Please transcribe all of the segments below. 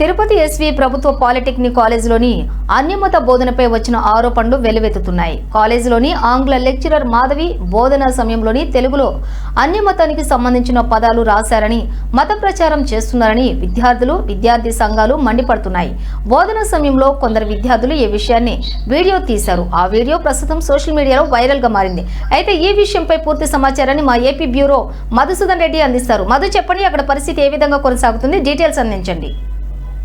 Tirupati SV ప్రభుత్వ polytechnic కాలేజీలోని అన్యమత బోధనపై వచ్చిన ఆరోపణలు వెలువెత్తుతున్నాయి. కాలేజీలోని ఆంగ్ల లెక్చరర్ మాధవి బోధన సమయంలోని తెలుగులో అన్యమతానికి సంబంధించిన పదాలు రాశారని మత ప్రచారం చేస్తున్నారని విద్యార్థులు విద్యార్థి సంఘాలు మండిపడుతున్నాయి. బోధన సమయంలో కొందరు విద్యార్థులు ఈ విషయాన్ని వీడియో తీశారు. ఆ వీడియో ప్రస్తుతం సోషల్ మీడియాలో వైరల్గా మారింది. అయితే ఈ విషయంపై పూర్తి సమాచారాన్ని మా ఏపీ బ్యూరో మధుసూదన్ రెడ్డి అందిస్తారు. మధు చెప్పండి అక్కడ పరిస్థితి ఏ విధంగా కొనసాగుతుంది? డీటెయిల్స్ అందించండి.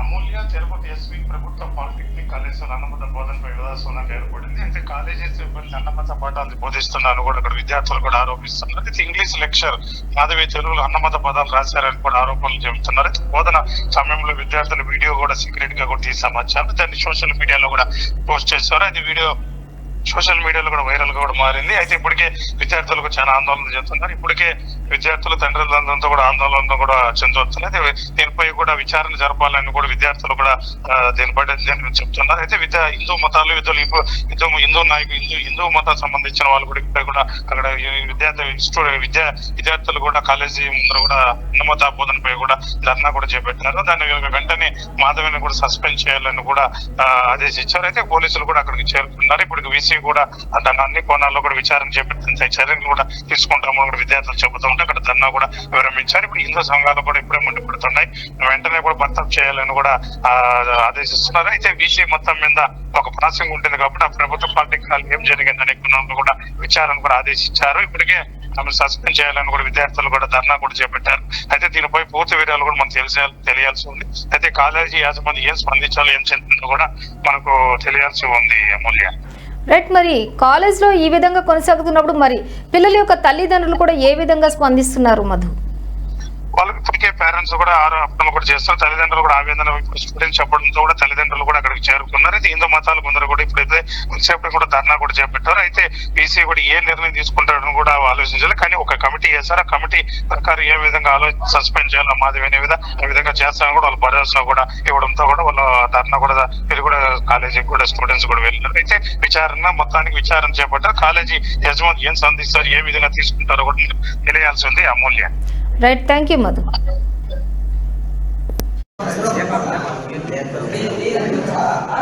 అమూల్య తిరుపతి ఎస్వి ప్రభుత్వ పాలిటెక్నిక్ కాలేజ్ అన్నమత బోధనపై వివాదాస్పదంగా ఏర్పడింది. అయితే కాలేజీ సిబ్బంది అన్నమత పాఠాలు బోధిస్తున్నారు కూడా ఇక్కడ విద్యార్థులు కూడా ఆరోపిస్తున్నారు. అయితే ఇంగ్లీష్ లెక్చర్ మాధవి తెలుగులో అన్నమత పదాలు రాశారని కూడా ఆరోపణలు చెబుతున్నారు. అయితే బోధన సమయంలో విద్యార్థుల వీడియో కూడా సీక్రెట్గా కూడా తీసి సమాచారం దాన్ని సోషల్ మీడియాలో కూడా పోస్ట్ చేశారు. అది వీడియో సోషల్ మీడియాలో కూడా వైరల్గా కూడా మారింది. అయితే ఇప్పటికే విద్యార్థులకు చాలా ఆందోళన చెందుతున్నారు. ఇప్పటికే విద్యార్థుల తండ్రులందరితో కూడా ఆందోళన కూడా చెందుతున్నారు అయితే దీనిపై కూడా విచారణ జరపాలని కూడా విద్యార్థులు కూడా దీని దీనిపై చెప్తున్నారు. అయితే విద్య హిందూ మతాలు ఇద్దరు హిందూ హిందూ నాయకులు హిందూ హిందూ మతం సంబంధించిన వాళ్ళు కూడా ఇక్కడ కూడా అక్కడ విద్యార్థి స్టూడెంట్ విద్యా విద్యార్థులు కూడా కాలేజీ ముందర కూడా ఉన్నమత బోధనపై కూడా ధర్నా కూడా చేపట్టినారు దాన్ని వెంటనే మాధవిని కూడా సస్పెండ్ చేయాలని కూడా ఆదేశించారు. అయితే పోలీసులు కూడా అక్కడికి చేరుకున్నారు. ఇప్పుడు వీసీ కూడా దాన్ని అన్ని కోణాల్లో కూడా విచారణ చేపట్టిన చర్యలు కూడా తీసుకుంటామని కూడా విద్యార్థులు చెబుతుంటే అక్కడ ధర్నా కూడా విరమించారు ఇప్పుడు హిందూ సంఘాలు కూడా ఇప్పుడే మండిపడుతున్నాయి వెంటనే కూడా భర్తప్ చేయాలని కూడా ఆదేశిస్తున్నారు. అయితే వీసీ మొత్తం మీద ఒక ప్రాసంగం ఉంటుంది కాబట్టి ఆ ప్రభుత్వ పార్టీకి ఏం జరిగిందనే కూడా విచారణ కూడా ఆదేశించారు. ఇప్పటికే తమను సస్పెండ్ చేయాలని కూడా విద్యార్థులు కూడా ధర్నా కూడా చేపట్టారు. అయితే దీనిపై పూర్తి వివరాలు కూడా మనకు తెలిసే తెలియాల్సి ఉంది. అయితే కాలేజీ యాజమాన్యం ఏం స్పందించాలో ఏం చెందుతుందో కూడా మనకు తెలియాల్సి ఉంది అమూల్య. రైట్ మరి కాలేజ్లో ఈ విధంగా కొనసాగుతున్నప్పుడు మరి పిల్లల యొక్క తల్లిదండ్రులు కూడా ఏ విధంగా స్పందిస్తున్నారు మధు? వాళ్ళకి పేరెంట్స్ కూడా ఆరోపణలు కూడా చేస్తారు. తల్లిదండ్రులు కూడా ఆవేదన స్టూడెంట్స్ చెప్పడంతో కూడా తల్లిదండ్రులు కూడా అక్కడికి చేరుకున్నారు. అయితే హిందూ మతాలు కొందరు కూడా ఇప్పుడైతే కొంతసేపు కూడా ధర్నా కూడా చేపట్టారు. అయితే బీసీ కూడా ఏ నిర్ణయం తీసుకుంటారని కూడా ఆలోచించాలి. కానీ ఒక కమిటీ చేశారు. ఆ కమిటీ ప్రకారం ఏ విధంగా ఆలోచన సస్పెండ్ చేయాలో మాది అనే విధంగా ఆ విధంగా చేస్తామని కూడా వాళ్ళు భరోసా కూడా ఇవ్వడంతో కూడా వాళ్ళ ధర్నా కూడా వీళ్ళు కూడా కాలేజీకి కూడా స్టూడెంట్స్ కూడా వెళ్ళారు అయితే విచారణ మొత్తానికి విచారణ చేపట్టారు. కాలేజీ యజమాని ఏం సంధిస్తారు? ఏ విధంగా తీసుకుంటారో కూడా తెలియాల్సి ఉంది. Amulya. Right. Thank you Madhu.